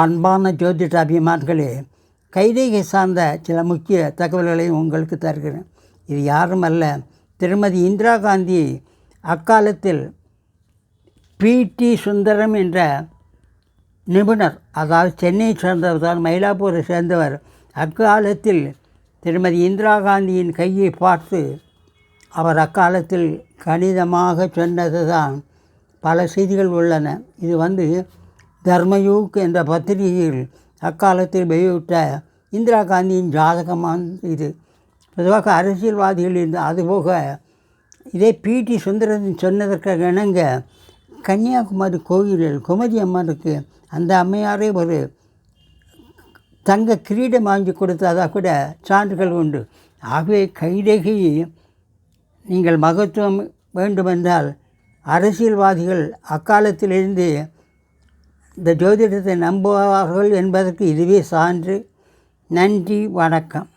அன்பான ஜோதிட அபிமான்களே கைரேகை சார்ந்த சில முக்கிய தகவல்களை உங்களுக்கு தருகிறேன். இது யாரும் அல்ல திருமதி இந்திரா காந்தி அக்காலத்தில் பிடி சுந்தரம் என்ற நிபுணர் அதாவது சென்னையை சேர்ந்தவர் தான் மயிலாப்பூரை சேர்ந்தவர். அக்காலத்தில் திருமதி இந்திரா காந்தியின் கையை பார்த்து அவர் அக்காலத்தில் கணிதமாக சொன்னது தான் பல செய்திகள் உள்ளன. இது வந்து தர்மயூக் என்ற பத்திரிகையில் அக்காலத்தில் வெளியிட்ட இந்திரா காந்தியின் ஜாதகமான இது. பொதுவாக அரசியல்வாதிகள் இருந்து அதுபோக இதே பிடி சுந்தரன் சொன்னதற்காக இணங்க கன்னியாகுமரி கோயிலில் குமரி அம்மனுக்கு அந்த அம்மையாரே ஒரு தங்க கிரீடம் வாங்கி கொடுத்ததாக கூட சான்றுகள் உண்டு. ஆகவே கைரேகை நீங்கள் மகத்துவம் வேண்டுமென்றால் அரசியல்வாதிகள் அக்காலத்திலிருந்து இந்த ஜோதிடத்தை நம்புவார்கள் என்பதற்கு இதுவே சான்று. நன்றி வணக்கம்.